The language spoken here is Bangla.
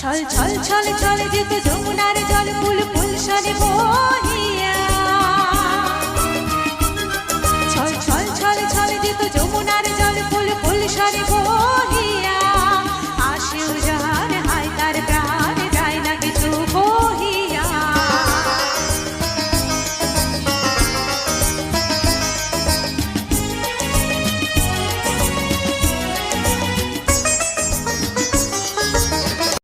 ছল ছল ছল ছল যেত যমুনার জল, ফুল ফুল সরে বহিয়া। ছল ছল ছল ছল যেত যমুনার জল, ফুল ফুল সরে বহিয়া।